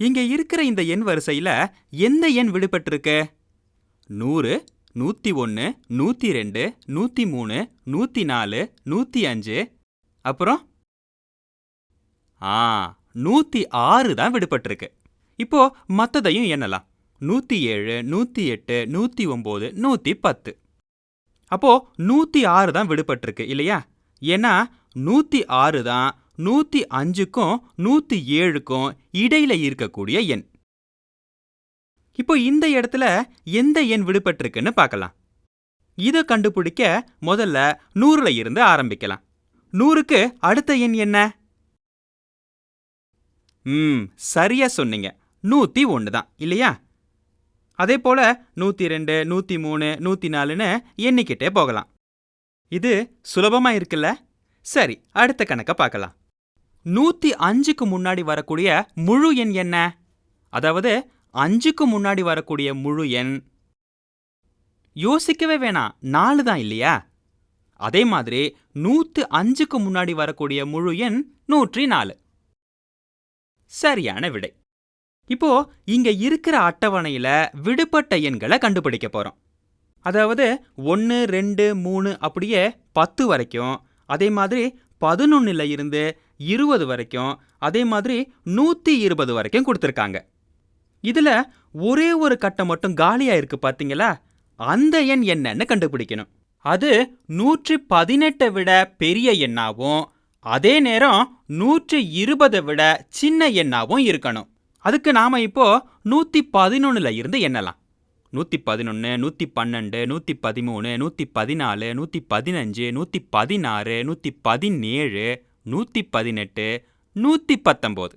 இங்க இருக்கிற இந்த எண் வரிசையில எந்த எண் விடுபட்டிருக்கு? நூறு நூத்தி ஒன்று நூத்தி ரெண்டு நூத்தி மூணு நூத்தி நாலு நூத்தி அஞ்சு அப்புறம்? ஆ நூத்தி ஆறு தான் விடுபட்டிருக்கு. இப்போ மத்ததையும் எண்ணலாம். நூத்தி ஏழு நூத்தி எட்டு நூத்தி ஒம்பது நூத்தி பத்து அப்போ நூத்தி ஆறு தான் விடுபட்டிருக்கு இல்லையா? ஏன்னா நூத்தி ஆறு தான் நூத்தி அஞ்சுக்கும் நூத்தி ஏழுக்கும் இடையில இருக்கக்கூடிய எண். இப்போ இந்த இடத்துல எந்த எண் விடுபட்டிருக்குன்னு பார்க்கலாம். இதை கண்டுபிடிக்க முதல்ல நூறுல இருந்து ஆரம்பிக்கலாம். நூறுக்கு அடுத்த எண் என்ன? ம் சரியா சொன்னீங்க. நூத்தி ஒன்று தான் இல்லையா? அதே போல நூத்தி ரெண்டு நூத்தி மூணு நூத்தி நாலுன்னு எண்ணிக்கிட்டே போகலாம். இது சுலபமா இருக்குல்ல? சரி அடுத்த கணக்க பார்க்கலாம். நூத்தி அஞ்சுக்கு முன்னாடி வரக்கூடிய முழு எண் என்ன? அதாவது அஞ்சுக்கு முன்னாடி வரக்கூடிய முழு எண். யோசிக்கவே வேணாம் நாலு தான் இல்லையா? அதே மாதிரி நூத்து அஞ்சுக்கு முன்னாடி வரக்கூடிய முழு எண் நூற்றி நாலு. சரியான விடை. இப்போ இங்க இருக்கிற அட்டவணையில விடுபட்ட எண்களை கண்டுபிடிக்க போறோம். அதாவது ஒன்று ரெண்டு மூணு அப்படியே பத்து வரைக்கும் அதே மாதிரி பதினொன்னுல இருந்து இருபது வரைக்கும் அதே மாதிரி நூத்தி இருபது வரைக்கும் கொடுத்துருக்காங்க. இதுல ஒரே ஒரு கட்டம் மட்டும் காலியாக இருக்கு பாத்தீங்களா? அந்த எண் என்னன்னு கண்டுபிடிக்கணும். அது நூற்றி பதினெட்டை விட பெரிய எண்ணாவும் அதே நேரம் நூற்றி இருபதை விட சின்ன எண்ணாவும் இருக்கணும். அதுக்கு நாம இப்போ நூத்தி பதினொன்னுல இருந்து எண்ணலாம். நூத்தி பதினொன்று நூத்தி பன்னெண்டு நூத்தி பதிமூணு நூத்தி பதினாலு நூத்தி பதினஞ்சு நூத்தி பதினாறு நூத்தி பதினேழு நூத்தி பதினெட்டு நூத்தி பத்தொம்போது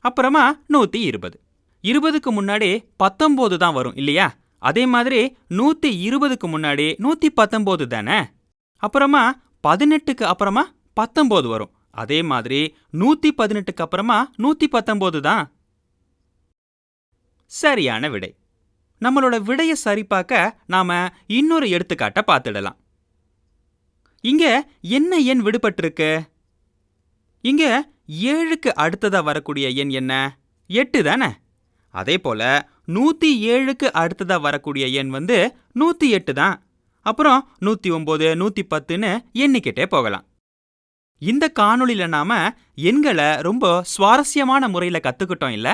அப்புறமா நூத்தி இருபது இருபதுக்கு முன்னாடி பத்தொம்போது தான் வரும் இல்லையா? அதே மாதிரி நூத்தி இருபதுக்கு முன்னாடி நூத்தி பத்தொம்போது தானே? அப்புறமா பதினெட்டுக்கு அப்புறமா பத்தொம்போது வரும். அதே மாதிரி நூத்தி பதினெட்டுக்கு அப்புறமா நூத்தி பத்தொம்போது தான். சரியான விடை. நம்மளோட விடையை சரிபார்க்க நாம இன்னொரு எடுத்துக்காட்டை பார்த்துடலாம். இங்க என்ன எண் விடுபட்டிருக்கு? இங்க ஏழுக்கு அடுத்ததா வரக்கூடிய எண் என்ன? எட்டு தானே? அதே போல நூத்தி ஏழுக்கு அடுத்ததா வரக்கூடிய எண் வந்து நூத்தி எட்டு தான். அப்புறம் நூத்தி ஒம்பது நூத்தி பத்துன்னு எண்ணிக்கிட்டே போகலாம். இந்த காணொளியில் நாம எண்களை ரொம்ப சுவாரஸ்யமான முறையில கத்துக்கிட்டோம் இல்ல?